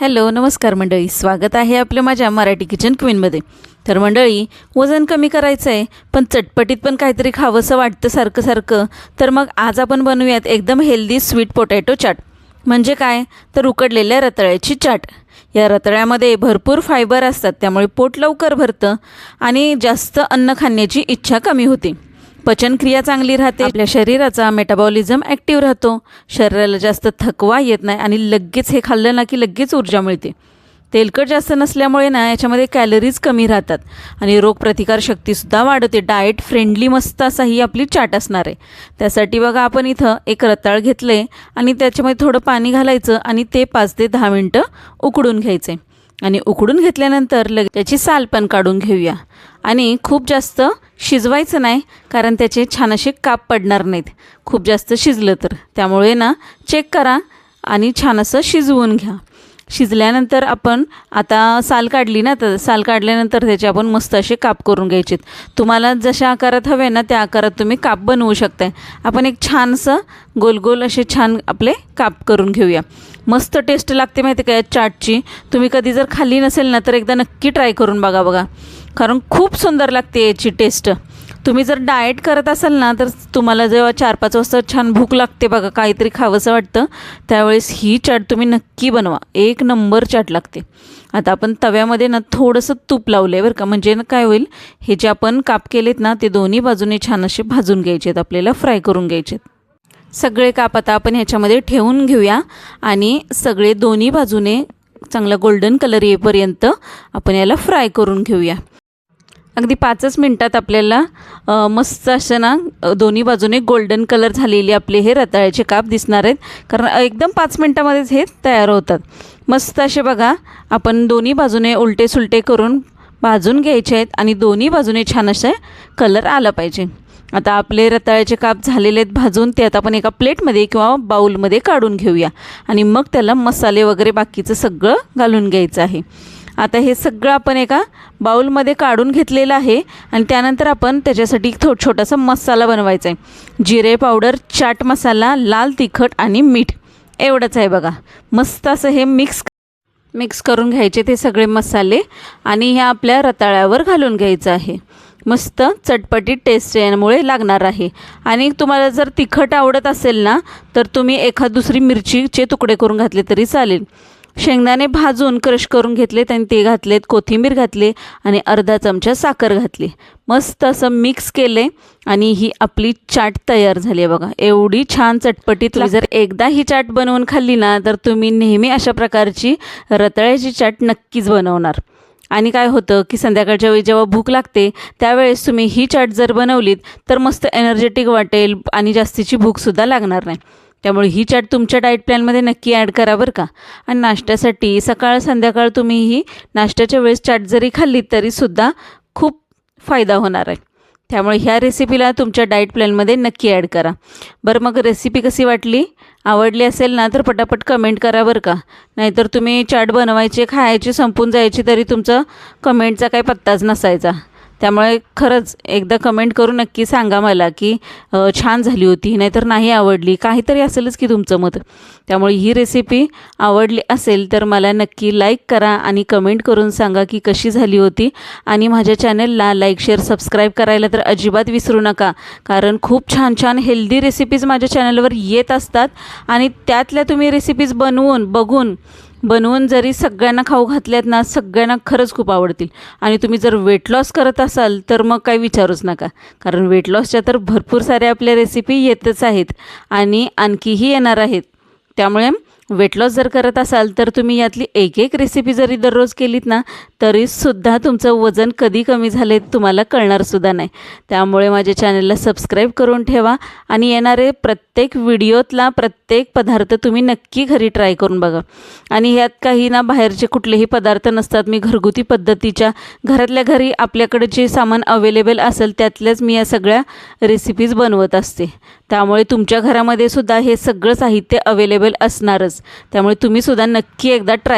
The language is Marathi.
हॅलो नमस्कार मंडळी. स्वागत आहे आपलं माझ्या मराठी किचन क्वीनमध्ये तर मंडळी वजन कमी करायचं आहे पण चटपटीत पण काहीतरी खावंसं वाटतं सारखं सारखं. तर मग आज आपण बनवूयात एकदम हेल्दी स्वीट पोटॅटो चाट. म्हणजे काय? तर उकडलेल्या रताळ्याची चाट. या रताळ्यामध्ये भरपूर फायबर असतात त्यामुळे पोट लवकर भरतं आणि जास्त अन्न खाण्याची इच्छा कमी होते. पचनक्रिया चांगली राहते. आपल्या शरीराचा मेटाबॉलिझम ॲक्टिव्ह राहतो. शरीराला जास्त थकवा येत नाही आणि लगेच हे खाल्लं ना की लगेच ऊर्जा मिळते. तेलकट जास्त नसल्यामुळे ना याच्यामध्ये कॅलरीज कमी राहतात आणि रोगप्रतिकारशक्तीसुद्धा वाढते. डाएट फ्रेंडली मस्त असा ही आपली चाट असणार आहे. त्यासाठी बघा आपण इथं एक रताळ घेतलं आहे आणि त्याच्यामध्ये थोडं पाणी घालायचं आणि ते पाच ते दहा मिनटं उकडून घ्यायचे आणि उकडून घेतल्यानंतर लगे त्याची साल पण काढून घेऊया. आणि खूप जास्त शिजवायचं नाही कारण त्याचे छान असे काप पडणार नाहीत. खूप जास्त शिजलं तर. त्यामुळे ना चेक करा आणि छान असं शिजवून घ्या. शिजल्यानंतर आपण आता साल काढली ना तर साल काढल्यानंतर त्याचे आपण मस्त असे काप करून घ्यायचेत तुम्हाला जशा आकारात हवे ना त्या आकारात तुम्ही काप बनवू शकताय. आपण एक छानसं गोल गोल असे छान आपले काप करून घेऊया. मस्त टेस्ट लागते माहिती का या चाटची? तुम्ही कधी जर खाल्ली नसेल ना तर एकदा नक्की ट्राय करून बघा बघा. कारण खूप सुंदर लागते याची टेस्ट तुम्ही जर डाएट करत असाल ना तर तुम्हाला जेव्हा चार पाच वाजता छान भूक लागते बघा काहीतरी खावंसं वाटतं त्यावेळेस ही चाट तुम्ही नक्की बनवा. एक नंबर चाट लागते. आता आपण तव्यामध्ये ना थोडंसं तूप लावलं आहे बरं का. म्हणजे ना काय होईल हे जे आपण काप केलेत ना ते दोन्ही बाजूने छान असे भाजून घ्यायचे आहेत आपल्याला फ्राय करून घ्यायचे आहेत सगळे काप आता आपण ह्याच्यामध्ये ठेवून घेऊया आणि सगळे दोन्ही बाजूने चांगला गोल्डन कलर येईपर्यंत आपण याला फ्राय करून घेऊया. अगदी पाचच मिनटात आपल्याला मस्त असं ना दोन्ही बाजूने गोल्डन कलर झालेली आपले हे रताळ्याचे काप दिसणार आहेत. कारण एकदम पाच मिनटामध्येच हे तयार होतात. मस्त असे बघा आपण दोन्ही बाजूने उलटे सुलटे करून भाजून घ्यायचे आहेत आणि दोन्ही बाजूने छान असे कलर आला पाहिजे. आता आपले रताळ्याचे काप झालेले आहेत भाजून ते आता आपण एका प्लेटमध्ये किंवा बाऊलमध्ये काढून घेऊया. आणि मग त्याला मसाले वगैरे बाकीचं सगळं घालून घ्यायचं आहे. आता हे सगळं आपण एका बाऊलमध्ये काढून घेतलेलं आहे. आणि त्यानंतर आपण त्याच्यासाठी थो छोटासा मसाला बनवायचा आहे जिरे पावडर चाट मसाला लाल तिखट आणि मीठ. एवढंच आहे बघा. मस्त असं हे मिक्स मिक्स करून घ्यायचे ते सगळे मसाले. आणि ह्या आपल्या रताळ्यावर घालून घ्यायचं आहे. मस्त चटपटीत टेस्ट यामुळे लागणार आहे. आणि तुम्हाला जर तिखट आवडत असेल ना तर तुम्ही एखाद दुसरी मिरचीचे तुकडे करून घातले तरी चालेल. शेंगदाणे भाजून क्रश करून घेतलेत आणि ते घातलेत कोथिंबीर घातले आणि अर्धा चमचा साखर घातली. मस्त असं मिक्स केले आणि ही आपली चाट तयार झाली आहे बघा. एवढी छान चटपटीत जर एकदा ही चाट बनवून खाल्ली ना तर तुम्ही नेहमी अशा प्रकारची रताळ्याची चाट नक्कीच बनवणार. आणि काय होतं की संध्याकाळच्या वेळी जेव्हा भूक लागते त्यावेळेस तुम्ही ही चाट जर बनवलीत तर मस्त एनर्जेटिक वाटेल आणि जास्तीची भूकसुद्धा लागणार नाही. त्यामुळे ही चाट तुमच्या डाएट प्लॅनमध्ये नक्की ॲड करा बरं का. आणि नाश्त्यासाठी सकाळ संध्याकाळ तुम्ही ही नाश्त्याच्या वेळेस चाट जरी खाल्ली तरीसुद्धा खूप फायदा होणार आहे. त्यामुळे ह्या रेसिपीला तुमच्या डाएट प्लॅनमध्ये नक्की ॲड करा. बरं मग रेसिपी कशी वाटली? आवडली असेल ना तर पटापट कमेंट करा बरं का. नाहीतर तुम्ही चाट बनवायचे खायचे संपून जायची तरी तुमचं कमेंटचा काही पत्ताच नसायचा. त्यामुळे खरंच एकदा कमेंट करून नक्की सांगा मला की छान झाली होती नाहीतर नाही आवडली. काहीतरी असेलच की तुमचं मत. त्यामुळे ही रेसिपी आवडली असेल तर मला नक्की लाईक करा आणि कमेंट करून सांगा की कशी झाली होती. आणि माझ्या चॅनलला लाईक शेअर सबस्क्राईब करायला तर अजिबात विसरू नका. कारण खूप छान छान हेल्दी रेसिपीज माझ्या चॅनलवर येत असतात. आणि त्यातल्या तुम्ही रेसिपीज बनवून बघून बनवून जरी सगळ्यांना खाऊ घातल्यात ना सगळ्यांना खरंच खूप आवडतील. आणि तुम्ही जर वेट लॉस करत असाल तर मग काही विचारूच नका. कारण वेट लॉसच्या तर भरपूर साऱ्या आपल्या रेसिपी येतच आहेत आणि आणखीही येणार आहेत. त्यामुळे वेट लॉस जर करत असाल तर तुम्ही यातली एक एक रेसिपी जरी दररोज केलीत ना तरीसुद्धा तुमचं वजन कधी कमी झाले तुम्हाला कळणारसुद्धा नाही. त्यामुळे माझ्या चॅनलला सबस्क्राईब करून ठेवा आणि येणारे प्रत्येक व्हिडिओतला प्रत्येक पदार्थ तुम्ही नक्की घरी ट्राय करून बघा. आणि ह्यात काही ना बाहेरचे कुठलेही पदार्थ नसतात. मी घरगुती पद्धतीच्या घरातल्या घरी आपल्याकडे जे सामान अवेलेबल असेल त्यातल्याच मी या सगळ्या रेसिपीज बनवत असते. त्यामुळे तुमच्या घरामध्ये सुद्धा हे सगळं साहित्य अवेलेबल असणारच. त्यामुळे तुम्ही सुद्धा नक्की एकदा ट्राय